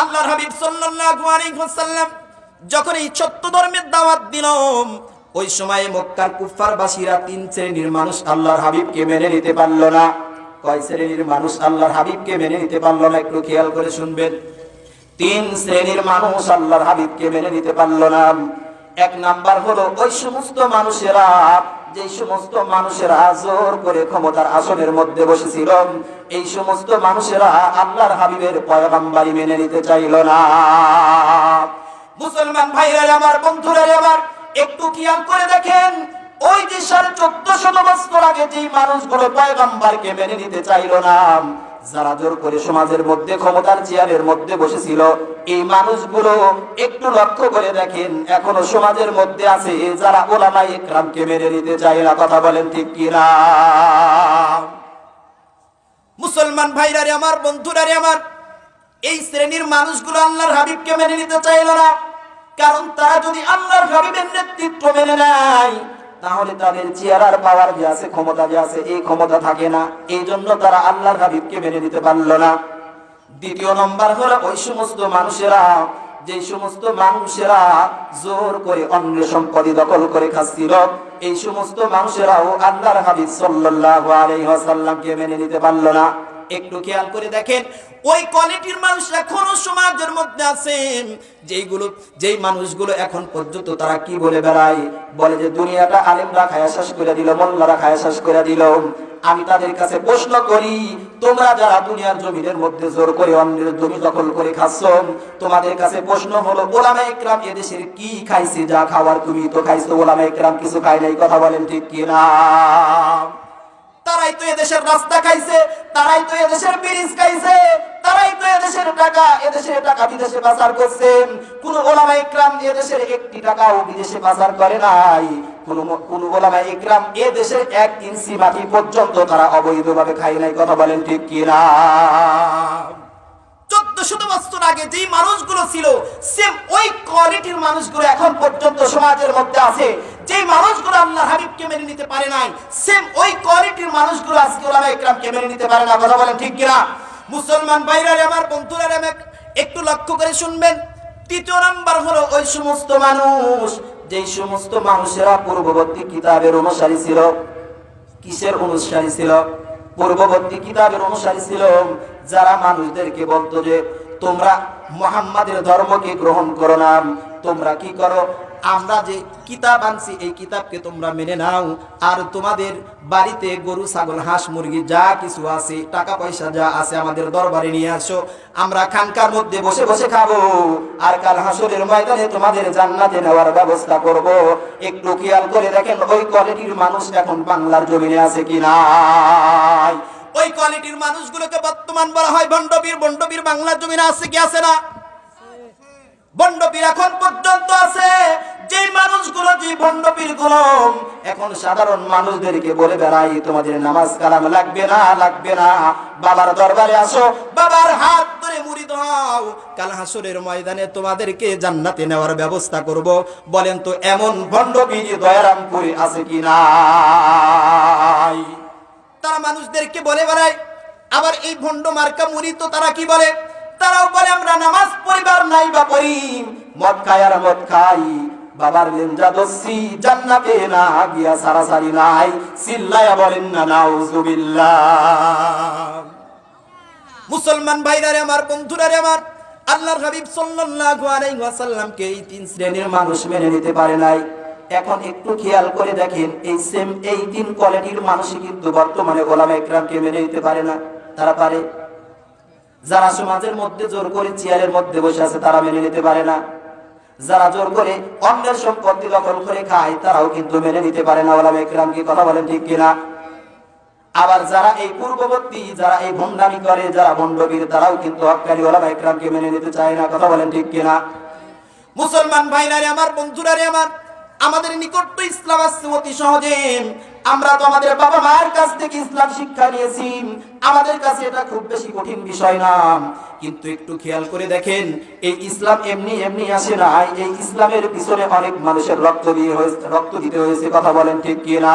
আল্লাহর হাবিব সাল্লাল্লাহু আলাইহি ওয়াসাল্লাম যখন এই সত্য ধর্মের দাওয়াত দিলাম ওই সময়ে মক্কার কুফফারবাসীরা তিন শ্রেণির মানুষ আল্লাহর হাবিবকে মেনে নিতে পারল না। কয় শ্রেণির মানুষ আল্লাহর হাবিবকে মেনে নিতে পারল না, একটু খেয়াল করে শুনবেন। তিন শ্রেণির মানুষ আল্লাহর হাবিবকে মেনে নিতে পারল না। এক নাম্বার হলো, ওই সমস্ত মানুষেরা যে সমস্ত মানুষেরা আজর করে ক্ষমতার আসনের মধ্যে বসেছিল, এই সমস্ত মানুষেরা আল্লাহর হাবিবের পয়গাম্বারি মেনে নিতে চাইল না। মুসলমান ভাইরা আমার বন্ধুরা, আমার একটু খেয়াল করে দেখেন, ওই যে চোদ্দ শত বছর আগে যে মানুষগুলো পয়গাম্বারকে মেনে নিতে চাইল না যারা জোর করে সমাজের মধ্যে, ক্ষমতার চেয়ারের মধ্যে বসেছিল, এই মানুষগুলো একটু লক্ষ্য করে দেখেন, এখনও সমাজের মধ্যে আছে যারা ওলামাই একরামকে মেনে নিতে চায় না। কথা বলেন ঠিক কিনা? মুসলমান ভাইরা রে আমার, বন্ধুরা রে আমার, এই শ্রেণির মানুষগুলো আল্লাহর হাবিবকে মেনে নিতে চাইল না। কারণ তারা যদি আল্লাহর হাবিবের নেতৃত্ব মেনে নেয় তাহলে তাদের চেয়ার পাওয়ার যে আছে, ক্ষমতা যে আছে, এই ক্ষমতা থাকে না। এই জন্য তারা আল্লাহর হাবিবকে মেনে নিতে পারল না। দ্বিতীয় নম্বর হলো ওই সমস্ত মানুষেরা যে সমস্ত মানুষেরা জোর করে অন্য সম্পত্তি দখল করে খাচ্ছিল, এই সমস্ত মানুষেরাও আল্লাহর হাবিব সাল্লাল্লাহু আলাইহি ওয়াসাল্লামকে মেনে নিতে পারল না। একটু খেয়াল করে দেখেন, ওই কোয়ালিটির মানুষ এখনও সমাজের মধ্যে আছে যেইগুলো, যেই মানুষগুলো এখন পর্যন্ত তারা কি বলে বেড়ায়? বলে যে, দুনিয়াটা আলেমরা খায়া শেষ করে দিল, মোল্লারা খায়া শেষ করে দিল। আমি তাদের কাছে প্রশ্ন করি, তোমরা যারা দুনিয়ার জমিনের মধ্যে জোর করে অন্যের জমি দখল করে খাচ্ছ, তোমাদের কাছে প্রশ্ন হলো, ওলামা একরাম এদেশের কি খাইছে, যা খাওয়ার তুমি তো খাইছো, ওলামা একরাম কিছু খাই নাই, কথা বলেন ঠিক কিনা? তারাই তো এদেশের রাস্তা খাইছে তারাই তো এদেশের ব্রিজ খাইছে, তারাই তো এদেশের টাকা এদেশের টাকা বিদেশে পাচার করছেন কোন ওলামা ইকরাম এদেশের একটি টাকাও বিদেশে পাচার করে নাই। কোন কোন ওলামা ইকরাম এদেশের এক ইঞ্চি মাটি পর্যন্ত তারা অবৈধভাবে খাই নাই, কথা বলেন ঠিক কিনা? চোদ্দ শত বছর আগে যেই মানুষগুলো ছিল সেম ওই কোয়ালিটির মানুষগুলো এখন পর্যন্ত সমাজের মধ্যে আছে। যেই মানুষগুলো আল্লাহ হাবিবকে মেনে নিতে পারে নাই সেম ওই কোয়ালিটির মানুষগুলো আজকে ওলামা ইকরামকে মেনে নিতে পারে না। কথা বলেন ঠিক কিনা? মুসলমান ভাইরা আমার বন্ধুরা একটু লক্ষ্য করে শুনবেন। তৃতীয় নাম্বার হলো ওই সমস্ত মানুষ, যেই সমস্ত মানুষেরা পূর্ববর্তী কিতাবের অনুসারী ছিল। কিসের অনুসারী ছিল? পূর্ববর্তী কিতাবের অনুসারী ছিল যারা মানুষদেরকে বলতো যে, তোমরা মোহাম্মদের ধর্মকে গ্রহণ করো না, তোমরা কি করো? আমরা যে কিতাব আনছি, এই কিতাবকে তোমরা মেনে নাও। আর তোমাদের বাড়িতে গরু, ছাগল, হাঁস, মুরগি যা কিছু আছে, টাকা পয়সা যা আছে আমাদের দরবারে নিয়ে আসো। আমরা খানকার মধ্যে বসে বসে খাব। আর কাল হাসরের ময়দানে তোমাদের জান্নাতে নেওয়ার ব্যবস্থা করব। একটু খেয়াল করে দেখেন, ওই কোয়ালিটির মানুষ এখন বাংলার জমিনে আছে কি নাই? ওই কোয়ালিটির মানুষগুলোকে বর্তমান বলা হয় ভণ্ডবীর ভণ্ডবীর বাংলার জমিনে আছে কি আছে না? ভণ্ডপীর এখন পর্যন্ত আছে। যে মানুষগুলো যে ভণ্ডপীরগুলো, এখন সাধারণ মানুষদেরকে বলে বেড়াই, তোমাদের নামাজ কালাম লাগবে না লাগবে না। বাবার দরবারে আসো, বাবার হাত ময়দানে তোমাদেরকে জান্নাতে নেওয়ার ব্যবস্থা করব। বলেন তো, এমন আছে তারা মানুষদেরকে বলে বেড়ায়, আবার এই ভণ্ড মার্কা মুড়ি তো তারা কি বলে? তারাও বলে, আমরা নামাজ নাই বা পড়ি। মদ খাই আর মদ খাই বাবার লেঞ্জা জান্নাতে না গিয়া সারাসারি নাই। বলেন, না, নাউজুবিল্লাহ। মুসলমান ভাইরা রে আমার বন্ধুরা রে আমার, আল্লাহর হাবিব সাল্লাল্লাহু আলাইহি ওয়াসাল্লামকে এই তিন শ্রেণির মানুষ মেনে নিতে পারে নাই। এখন একটু খেয়াল করে দেখেন, এই সেম এই তিন কোয়ালিটির মানুষই কিন্তু বর্তমানে ওলামা একরামকে মেনে নিতে পারে না। তারা পারে যারা সমাজের মধ্যে জোর করে চেয়ারের মধ্যে বসে আছে, তারা মেনে নিতে পারে না। যারা জোর করে অন্যের সম্পত্তি দখল করে খায়, তারাও কিন্তু মেনে নিতে পারে না। ওলামা একরাম কি কথা বলেন ঠিক কিনা? আবার যারা এই পূর্ববর্তী, যারা এই ভণ্ডামি করে, যারা ভণ্ডবীর তারাও কিন্তু হকানি ওলামা একরামকে মেনে নিতে চায় না। কথা বলেন ঠিক কিনা? মুসলমান ভাইনারে আমার, বন্ধুরারে আমার আমাদের নিকট তো ইসলাম আসছে অতি সহজে। আমরা তো আমাদের বাবা মায়ের কাছ থেকে ইসলাম শিক্ষা নিয়েছি। আমাদের কাছে এটা খুব বেশি কঠিন বিষয় না। কিন্তু একটু খেয়াল করে দেখেন, এই ইসলাম এমনি এমনি আসে না এই ইসলামের পিছনে অনেক মানুষের রক্ত দিয়ে রক্ত দিতে হয়েছে, কথা বলেন ঠিক কিনা?